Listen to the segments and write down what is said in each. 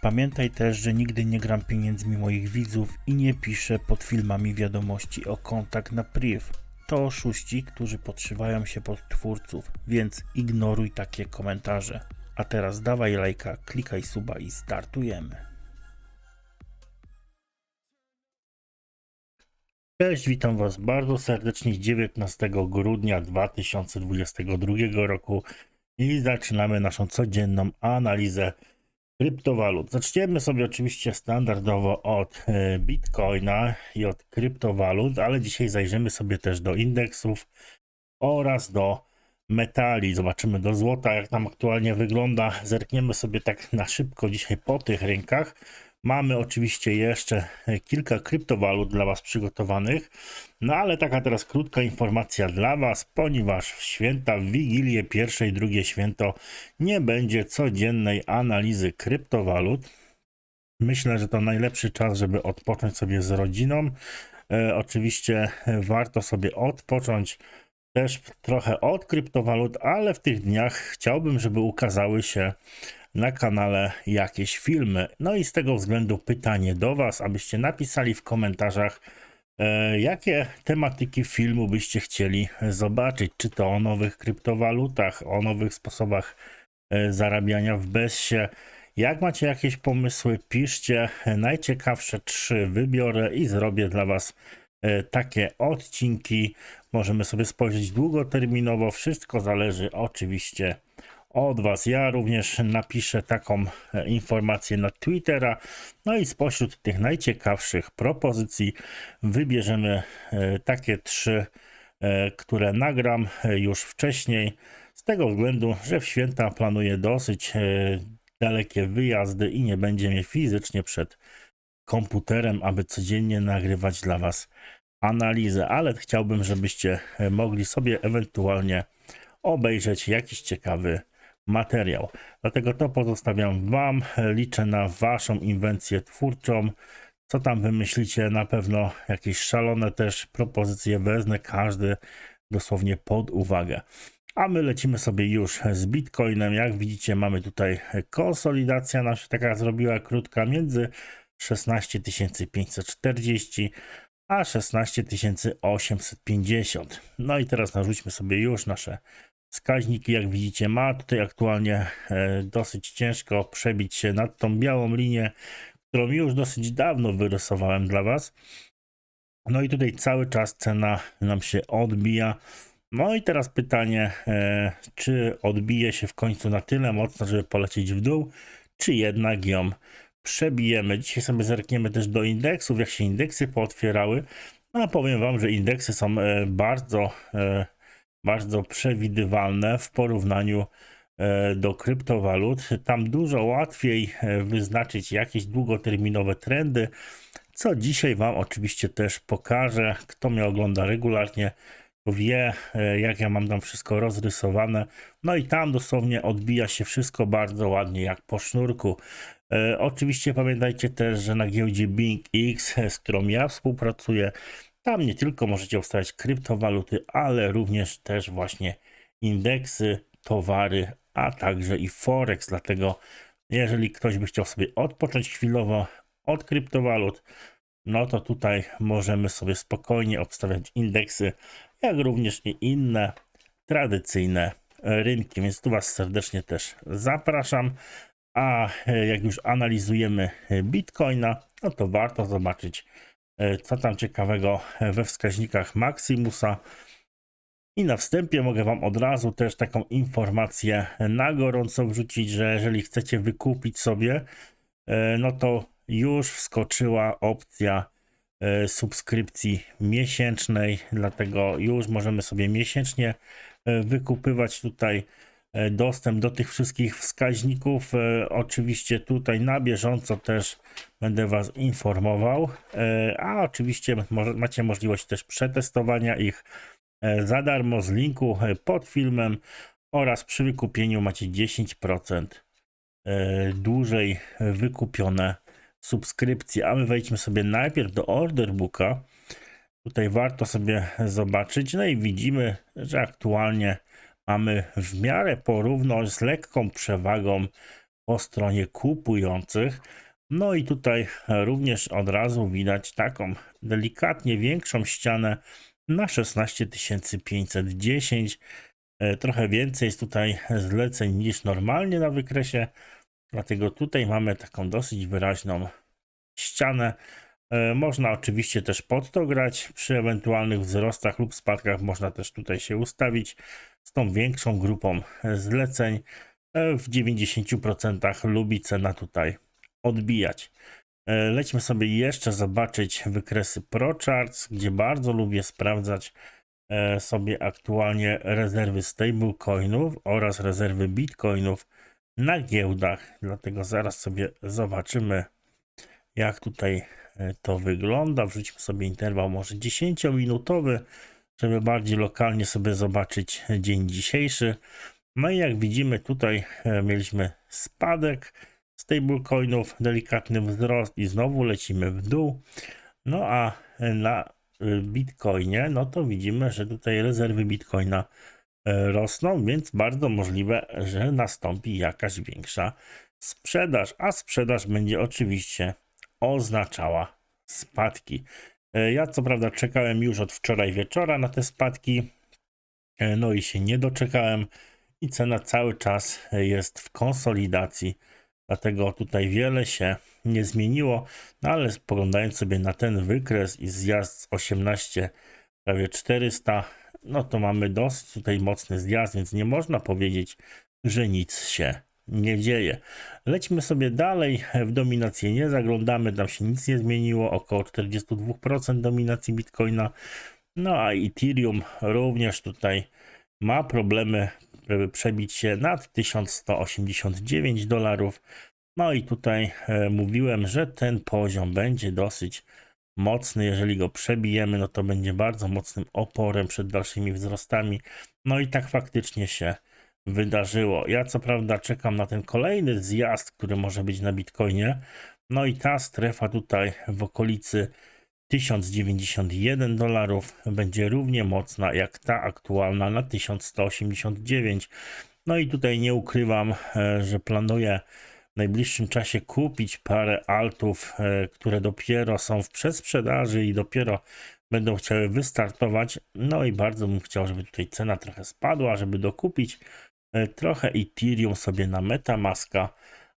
Pamiętaj też, że nigdy nie gram pieniędzmi moich widzów i nie piszę pod filmami wiadomości o kontakt na priv. To oszuści, którzy podszywają się pod twórców, więc ignoruj takie komentarze. A teraz dawaj lajka, klikaj suba i startujemy. Cześć, witam Was bardzo serdecznie 19 grudnia 2022 roku i zaczynamy naszą codzienną analizę kryptowalut. Zaczniemy sobie oczywiście standardowo od e, Bitcoina i od kryptowalut, ale dzisiaj zajrzymy sobie też do indeksów oraz do metali. Zobaczymy do złota, jak tam aktualnie wygląda. Zerkniemy sobie tak na szybko dzisiaj po tych rynkach. Mamy oczywiście jeszcze kilka kryptowalut dla Was przygotowanych. No ale taka teraz krótka informacja dla Was, ponieważ w święta, w Wigilię, pierwsze i drugie święto nie będzie codziennej analizy kryptowalut. Myślę, że to najlepszy czas, żeby odpocząć sobie z rodziną. E, oczywiście warto sobie odpocząć też trochę od kryptowalut, ale w tych dniach chciałbym, żeby ukazały się na kanale jakieś filmy. No i z tego względu pytanie do Was, abyście napisali w komentarzach, e, jakie tematyki filmu byście chcieli zobaczyć. Czy to o nowych kryptowalutach, o nowych sposobach e, zarabiania w bezsie. Jak macie jakieś pomysły, piszcie. Najciekawsze trzy wybiorę i zrobię dla Was e, takie odcinki. Możemy sobie spojrzeć długoterminowo. Wszystko zależy oczywiście od Was. Ja również napiszę taką e, informację na Twittera. No i spośród tych najciekawszych propozycji wybierzemy e, takie trzy, e, które nagram już wcześniej. Z tego względu, że w święta planuję dosyć dalekie wyjazdy i nie będzie mnie fizycznie przed komputerem, aby codziennie nagrywać dla Was analizę, ale chciałbym, żebyście mogli sobie ewentualnie obejrzeć jakiś ciekawy materiał. Dlatego to pozostawiam Wam. Liczę na Waszą inwencję twórczą. Co tam wymyślicie? Na pewno jakieś szalone też propozycje wezmę każdy dosłownie pod uwagę. A my lecimy sobie już z Bitcoinem. Jak widzicie, mamy tutaj konsolidacja nam się taka zrobiła krótka między 16 540 a 16 850. No i teraz narzućmy sobie już nasze Wskaźniki, jak widzicie, ma tutaj aktualnie e, dosyć ciężko przebić się nad tą białą linię, którą już dosyć dawno wyrysowałem dla Was. No i tutaj cały czas cena nam się odbija. No i teraz pytanie, e, czy odbije się w końcu na tyle mocno, żeby polecieć w dół, czy jednak ją przebijemy. Dzisiaj sobie zerkniemy też do indeksów, jak się indeksy pootwierały. No, powiem Wam, że indeksy są e, bardzo bardzo przewidywalne w porównaniu e, do kryptowalut. Tam dużo łatwiej e, wyznaczyć jakieś długoterminowe trendy, co dzisiaj Wam oczywiście też pokażę. Kto mnie ogląda regularnie, wie, e, jak ja mam tam wszystko rozrysowane. No i tam dosłownie odbija się wszystko bardzo ładnie, jak po sznurku. Oczywiście pamiętajcie też, że na giełdzie Bing X, z którą ja współpracuję, tam nie tylko możecie ustawiać kryptowaluty, ale również też właśnie indeksy, towary, a także i forex. Dlatego jeżeli ktoś by chciał sobie odpocząć chwilowo od kryptowalut, no to tutaj możemy sobie spokojnie obstawiać indeksy, jak również i inne tradycyjne rynki. Więc tu Was serdecznie też zapraszam. A jak już analizujemy Bitcoina, no to warto zobaczyć co tam ciekawego we wskaźnikach Maximusa. I na wstępie mogę Wam od razu też taką informację na gorąco wrzucić, że jeżeli chcecie wykupić sobie, e, no to już wskoczyła opcja e, subskrypcji miesięcznej, dlatego już możemy sobie miesięcznie e, wykupywać tutaj e, dostęp do tych wszystkich wskaźników. E, Oczywiście tutaj na bieżąco też będę Was informował, e, a oczywiście macie możliwość też przetestowania ich e, za darmo z linku e, pod filmem oraz przy wykupieniu macie 10% e, dłużej wykupione subskrypcje. A my wejdźmy sobie najpierw do order booka. Tutaj warto sobie zobaczyć. No i widzimy, że aktualnie mamy w miarę porówno z lekką przewagą po stronie kupujących. No i tutaj również od razu widać taką delikatnie większą ścianę na 16 510. E, Trochę więcej jest tutaj zleceń niż normalnie na wykresie, dlatego tutaj mamy taką dosyć wyraźną ścianę. E, Można oczywiście też pod to grać. Przy ewentualnych wzrostach lub spadkach można też tutaj się ustawić z tą większą grupą zleceń. E, W 90% lubi cena tutaj odbijać. E, Lećmy sobie jeszcze zobaczyć wykresy ProCharts, gdzie bardzo lubię sprawdzać e, sobie aktualnie rezerwy stablecoinów oraz rezerwy bitcoinów na giełdach. Dlatego zaraz sobie zobaczymy, jak tutaj to wygląda. Wrzućmy sobie interwał może 10-minutowy, żeby bardziej lokalnie sobie zobaczyć dzień dzisiejszy. No i jak widzimy tutaj e, mieliśmy spadek stablecoinów, delikatny wzrost i znowu lecimy w dół. No a na y, Bitcoinie, no to widzimy, że tutaj rezerwy Bitcoina e, rosną, więc bardzo możliwe, że nastąpi jakaś większa sprzedaż, a sprzedaż będzie oczywiście oznaczała spadki. E, Ja co prawda czekałem już od wczoraj wieczora na te spadki, e, no i się nie doczekałem i cena cały czas jest w konsolidacji, dlatego tutaj wiele się nie zmieniło, no ale spoglądając sobie na ten wykres i zjazd z 18 prawie 400, no to mamy dosyć tutaj mocny zjazd, więc nie można powiedzieć, że nic się nie dzieje. Lećmy sobie dalej w dominację, nie zaglądamy, tam się nic nie zmieniło, około 42% dominacji Bitcoina, no a Ethereum również tutaj ma problemy, żeby przebić się nad 1189 dolarów. No i tutaj e, mówiłem, że ten poziom będzie dosyć mocny. Jeżeli go przebijemy, no to będzie bardzo mocnym oporem przed dalszymi wzrostami. No i tak faktycznie się wydarzyło. Ja co prawda czekam na ten kolejny zjazd, który może być na Bitcoinie. No i ta strefa tutaj w okolicy 1091 dolarów będzie równie mocna jak ta aktualna na 1189. No i tutaj nie ukrywam, e, że planuję w najbliższym czasie kupić parę altów, e, które dopiero są w przedsprzedaży i dopiero będą chciały wystartować. No i bardzo bym chciał, żeby tutaj cena trochę spadła, żeby dokupić trochę Ethereum sobie na Metamaska,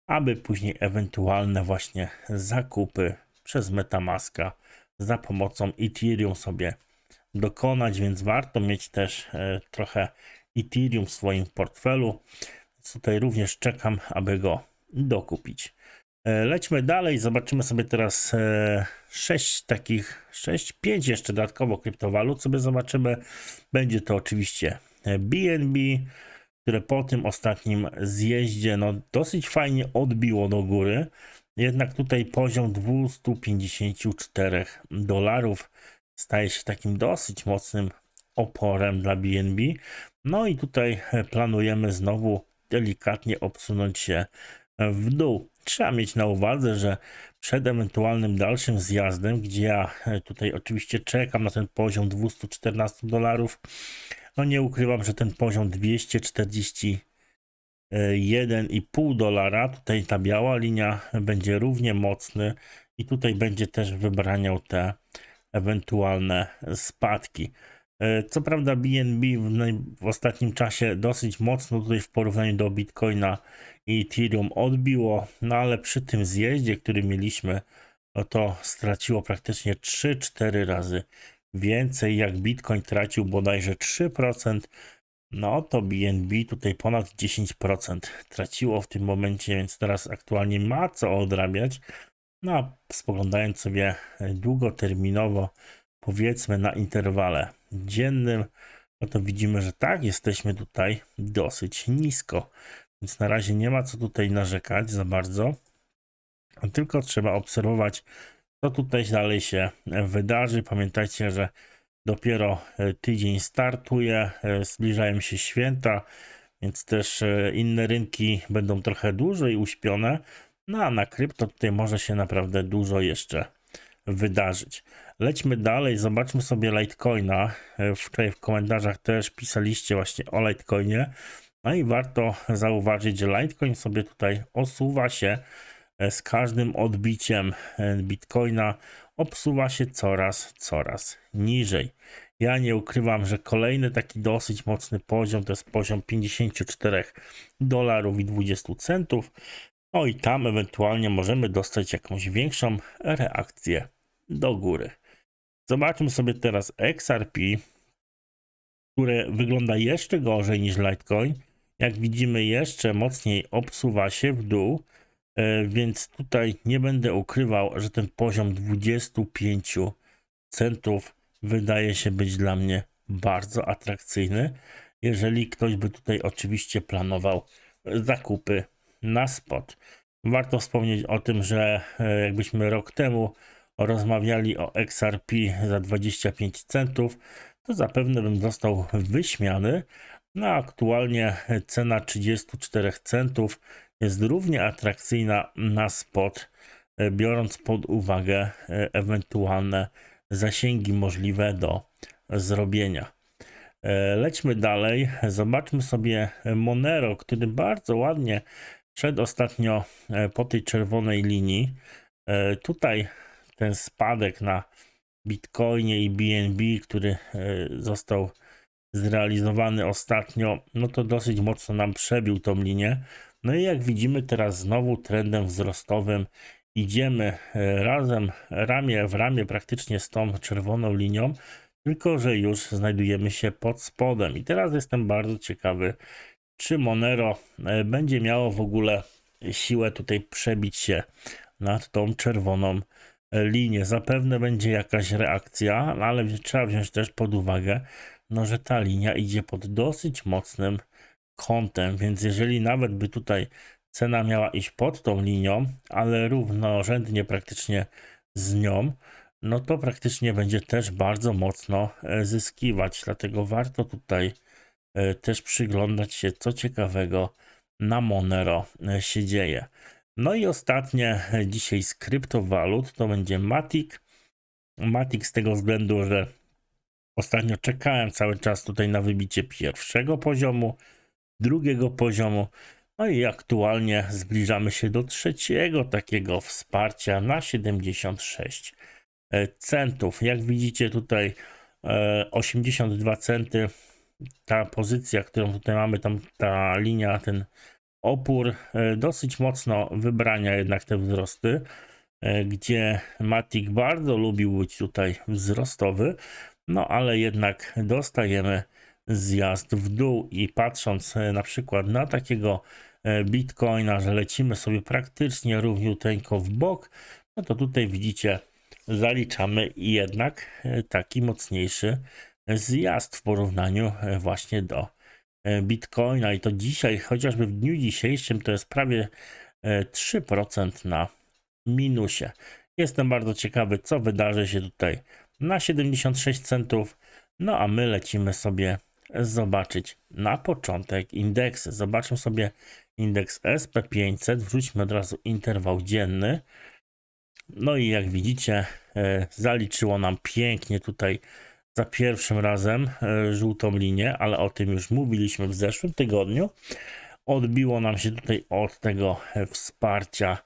aby później ewentualne właśnie zakupy przez Metamaska za pomocą Ethereum sobie dokonać, więc warto mieć też e, trochę Ethereum w swoim portfelu. Tutaj również czekam, aby go dokupić. E, Lećmy dalej, zobaczymy sobie teraz 6 takich, 6, 5 jeszcze dodatkowo kryptowalut sobie zobaczymy. Będzie to oczywiście e, BNB, które po tym ostatnim zjeździe no, dosyć fajnie odbiło do góry. Jednak tutaj poziom 254 dolarów staje się takim dosyć mocnym oporem dla BNB. No i tutaj planujemy znowu delikatnie obsunąć się w dół. Trzeba mieć na uwadze, że przed ewentualnym dalszym zjazdem, gdzie ja e, tutaj oczywiście czekam na ten poziom 214 dolarów, no nie ukrywam, że ten poziom 241,5 dolara, tutaj ta biała linia będzie równie mocny i tutaj będzie też wybraniał te ewentualne spadki. E, Co prawda BNB w, w ostatnim czasie dosyć mocno tutaj w porównaniu do Bitcoina i Ethereum odbiło, no ale przy tym zjeździe, który mieliśmy no to straciło praktycznie 3-4 razy więcej, jak Bitcoin tracił bodajże 3%, no to BNB tutaj ponad 10% traciło w tym momencie, więc teraz aktualnie ma co odrabiać. No a spoglądając sobie długoterminowo, powiedzmy na interwale dziennym, no to widzimy, że tak, jesteśmy tutaj dosyć nisko. Więc na razie nie ma co tutaj narzekać za bardzo. Tylko trzeba obserwować, co tutaj dalej się wydarzy. Pamiętajcie, że dopiero e, tydzień startuje, e, zbliżają się święta, więc też e, inne rynki będą trochę dłużej uśpione. No a na krypto tutaj może się naprawdę dużo jeszcze wydarzyć. Lećmy dalej, zobaczmy sobie Litecoina. Wczoraj w komentarzach też pisaliście właśnie o Litecoinie. No i warto zauważyć, że Litecoin sobie tutaj osuwa się e, z każdym odbiciem e, Bitcoina, obsuwa się coraz, coraz niżej. Ja nie ukrywam, że kolejny taki dosyć mocny poziom to jest poziom 54 dolarów i 20 centów. No i tam ewentualnie możemy dostać jakąś większą reakcję do góry. Zobaczmy sobie teraz XRP, które wygląda jeszcze gorzej niż Litecoin. Jak widzimy, jeszcze mocniej obsuwa się w dół, e, więc tutaj nie będę ukrywał, że ten poziom 25 centów wydaje się być dla mnie bardzo atrakcyjny. Jeżeli ktoś by tutaj oczywiście planował zakupy na spot. Warto wspomnieć o tym, że e, jakbyśmy rok temu rozmawiali o XRP za 25 centów, to zapewne bym został wyśmiany. No aktualnie cena 34 centów jest równie atrakcyjna na spot, e, biorąc pod uwagę e, ewentualne zasięgi możliwe do zrobienia. E, lećmy dalej, zobaczmy sobie Monero, który bardzo ładnie szedł ostatnio po tej czerwonej linii. Tutaj ten spadek na Bitcoinie i BNB, który został zrealizowany ostatnio, no to dosyć mocno nam przebił tą linię. No i jak widzimy teraz znowu trendem wzrostowym idziemy e, razem ramię w ramię praktycznie z tą czerwoną linią, tylko że już znajdujemy się pod spodem. I teraz jestem bardzo ciekawy, czy Monero e, będzie miało w ogóle siłę tutaj przebić się nad tą czerwoną e, linię. Zapewne będzie jakaś reakcja, ale trzeba wziąć też pod uwagę, no, że ta linia idzie pod dosyć mocnym kątem, więc jeżeli nawet by tutaj cena miała iść pod tą linią, ale równorzędnie praktycznie z nią, no to praktycznie będzie też bardzo mocno e, zyskiwać. Dlatego warto tutaj e, też przyglądać się, co ciekawego na Monero e, się dzieje. No i ostatnie dzisiaj z kryptowalut to będzie Matic. Matic z tego względu, że Ostatnio czekałem cały czas tutaj na wybicie pierwszego poziomu, drugiego poziomu, no i aktualnie zbliżamy się do trzeciego takiego wsparcia na 76 e, centów. Jak widzicie tutaj 82 e, centy, ta pozycja, którą tutaj mamy, tam ta linia, ten opór, e, dosyć mocno wybrania jednak te wzrosty, gdzie Matic bardzo lubił być tutaj wzrostowy, no ale jednak dostajemy zjazd w dół i patrząc e, na przykład na takiego e, bitcoina, że lecimy sobie praktycznie równiuteńko w bok, no to tutaj widzicie, zaliczamy jednak e, taki mocniejszy zjazd w porównaniu właśnie do bitcoina i to dzisiaj, chociażby w dniu dzisiejszym to jest prawie 3% na minusie. Jestem bardzo ciekawy, co wydarzy się tutaj na 76 centów. No a my lecimy sobie zobaczyć na początek indeksy. Zobaczmy sobie indeks SP500. Wrzućmy od razu interwał dzienny. No i jak widzicie, e, zaliczyło nam pięknie tutaj za pierwszym razem e, żółtą linię, ale o tym już mówiliśmy w zeszłym tygodniu. Odbiło nam się tutaj od tego e, wsparcia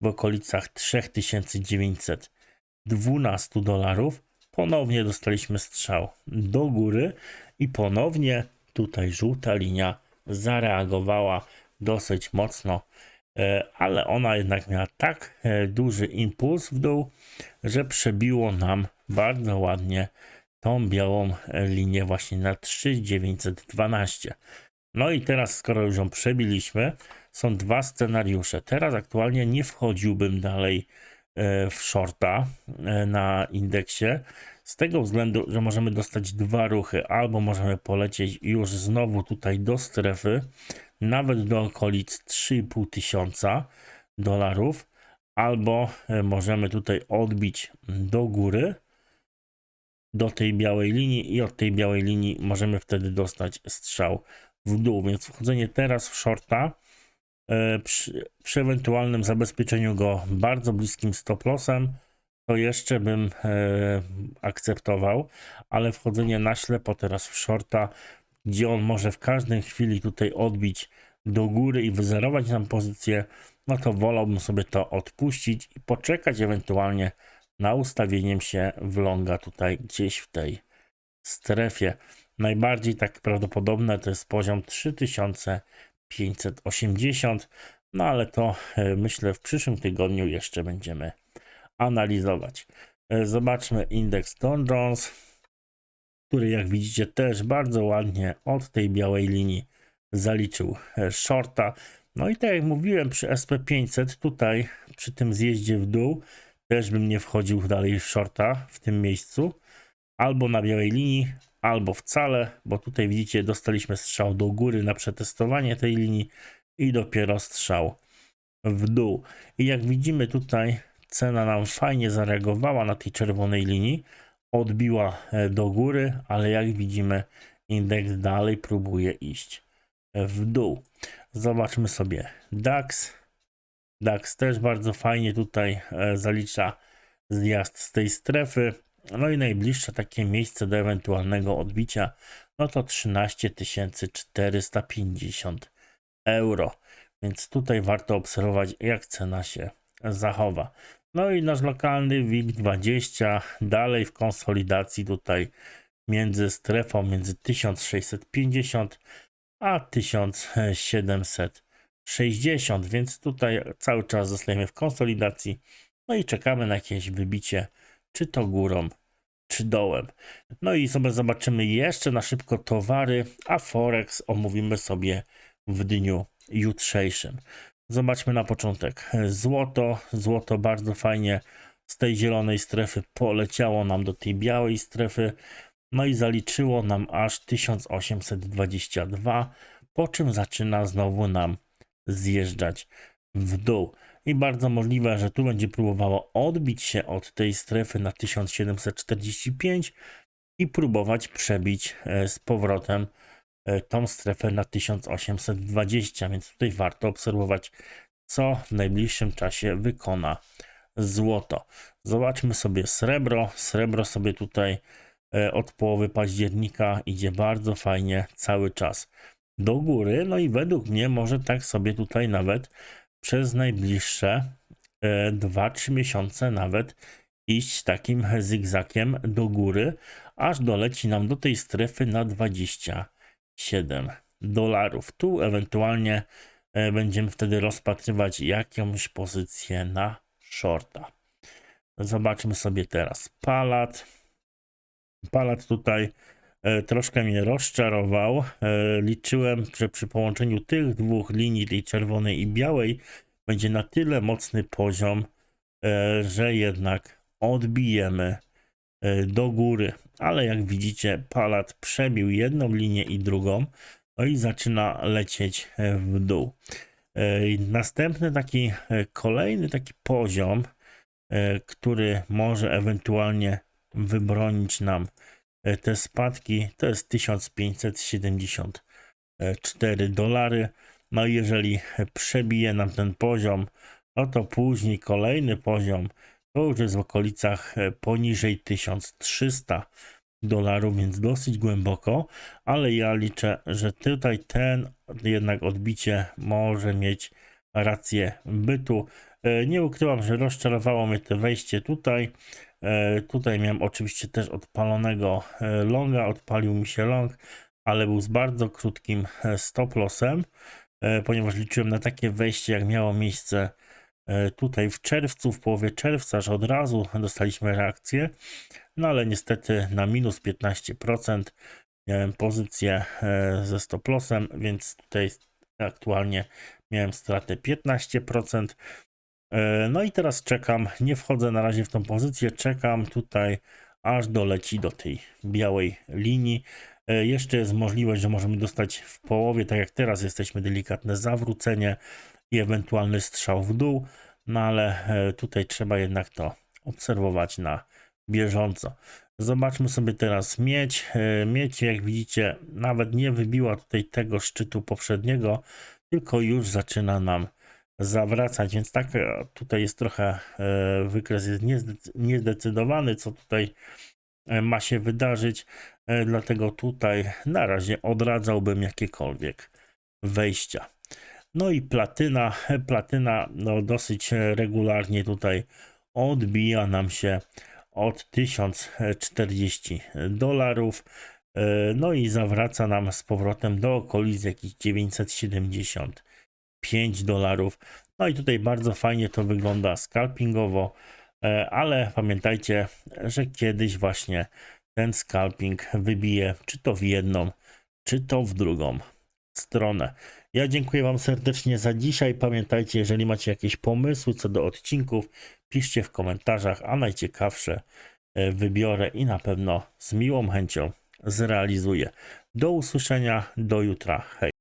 w okolicach 3912 dolarów ponownie dostaliśmy strzał do góry i ponownie tutaj żółta linia zareagowała dosyć mocno e, ale ona jednak miała tak e, duży impuls w dół, że przebiło nam bardzo ładnie tą białą e, linię właśnie na 3912. No i teraz, skoro już ją przebiliśmy, są dwa scenariusze. Teraz aktualnie nie wchodziłbym dalej w shorta e, na indeksie, z tego względu, że możemy dostać dwa ruchy, albo możemy polecieć już znowu tutaj do strefy, nawet do okolic 3,5 tysiąca dolarów, albo e, możemy tutaj odbić do góry, do tej białej linii i od tej białej linii możemy wtedy dostać strzał w dół, więc wchodzenie teraz w shorta e, przy, przy ewentualnym zabezpieczeniu go bardzo bliskim stop lossem to jeszcze bym e, akceptował, ale wchodzenie na ślepo teraz w shorta, gdzie on może w każdej chwili tutaj odbić do góry i wyzerować nam pozycję, no to wolałbym sobie to odpuścić i poczekać ewentualnie na ustawieniem się w longa tutaj gdzieś w tej strefie. Najbardziej tak prawdopodobne to jest poziom 3580, no ale to e, myślę w przyszłym tygodniu jeszcze będziemy analizować. E, Zobaczmy indeks Dow Jones, który jak widzicie też bardzo ładnie od tej białej linii zaliczył e, shorta. No i tak jak mówiłem przy SP500 tutaj przy tym zjeździe w dół też bym nie wchodził dalej w shorta w tym miejscu. Albo na białej linii, albo wcale, bo tutaj widzicie dostaliśmy strzał do góry na przetestowanie tej linii i dopiero strzał w dół. I jak widzimy tutaj cena nam fajnie zareagowała na tej czerwonej linii, odbiła e, do góry, ale jak widzimy indeks dalej próbuje iść w dół. Zobaczmy sobie DAX. DAX też bardzo fajnie tutaj e, zalicza zjazd z tej strefy. No i najbliższe takie miejsce do ewentualnego odbicia, no to 13 450 euro. Więc tutaj warto obserwować, jak cena się zachowa. No i nasz lokalny WIG20 dalej w konsolidacji tutaj między strefą między 1650 a 1760, więc tutaj cały czas zostajemy w konsolidacji. No i czekamy na jakieś wybicie, czy to górą, czy dołem. No i sobie zobaczymy jeszcze na szybko towary, a Forex omówimy sobie w dniu jutrzejszym. Zobaczmy na początek. Złoto, złoto bardzo fajnie z tej zielonej strefy poleciało nam do tej białej strefy. No i zaliczyło nam aż 1822, po czym zaczyna znowu nam zjeżdżać w dół. I bardzo możliwe, że tu będzie próbowało odbić się od tej strefy na 1745 i próbować przebić e, z powrotem e, tą strefę na 1820, więc tutaj warto obserwować, co w najbliższym czasie wykona złoto. Zobaczmy sobie srebro. Srebro sobie tutaj e, od połowy października idzie bardzo fajnie cały czas do góry. No i według mnie może tak sobie tutaj nawet przez najbliższe 2-3 miesiące nawet iść takim zygzakiem do góry, aż doleci nam do tej strefy na 27 dolarów. Tu ewentualnie e, będziemy wtedy rozpatrywać jakąś pozycję na shorta. Zobaczmy sobie teraz palat. Palat tutaj e, troszkę mnie rozczarował. E, liczyłem, że przy połączeniu tych dwóch linii, tej czerwonej i białej, będzie na tyle mocny poziom, e, że jednak odbijemy e, do góry. Ale jak widzicie, palat przebił jedną linię i drugą, no i zaczyna lecieć e, w dół. Następny taki kolejny taki poziom, który może ewentualnie wybronić nam te spadki, to jest 1574 dolary. No i jeżeli przebije nam ten poziom, no to później kolejny poziom to już jest w okolicach e, poniżej 1300 dolarów, więc dosyć głęboko, ale ja liczę, że tutaj ten jednak odbicie może mieć rację bytu. E, nie ukrywam, że rozczarowało mnie to wejście tutaj. E, tutaj miałem oczywiście też odpalonego longa, odpalił mi się long, ale był z bardzo krótkim stop lossem. e, ponieważ liczyłem na takie wejście, jak miało miejsce e, tutaj w czerwcu, w połowie czerwca, że od razu dostaliśmy reakcję, no ale niestety na minus 15% miałem pozycję e, ze stop lossem, więc tutaj aktualnie miałem stratę 15%. E, No i teraz czekam, nie wchodzę na razie w tą pozycję, czekam tutaj aż doleci do tej białej linii. E, Jeszcze jest możliwość, że możemy dostać w połowie, tak jak teraz jesteśmy, delikatne zawrócenie i ewentualny strzał w dół, no ale e, tutaj trzeba jednak to obserwować na bieżąco. Zobaczmy sobie teraz miedź. Miedź, jak widzicie, nawet nie wybiła tutaj tego szczytu poprzedniego, tylko już zaczyna nam zawracać, więc tak e, tutaj jest trochę e, wykres jest niezdecy- niezdecydowany, co tutaj e, ma się wydarzyć, dlatego tutaj na razie odradzałbym jakiekolwiek wejścia. No i platyna, platyna no dosyć regularnie tutaj odbija nam się od 1040 dolarów. No i zawraca nam z powrotem do okolic jakichś 975 dolarów. No i tutaj bardzo fajnie to wygląda scalpingowo, e, ale pamiętajcie, że kiedyś właśnie ten scalping wybije czy to w jedną, czy to w drugą stronę. Ja dziękuję Wam serdecznie za dzisiaj. Pamiętajcie, jeżeli macie jakieś pomysły co do odcinków, piszcie w komentarzach, a najciekawsze e, wybiorę i na pewno z miłą chęcią zrealizuję. Do usłyszenia, do jutra. Hej.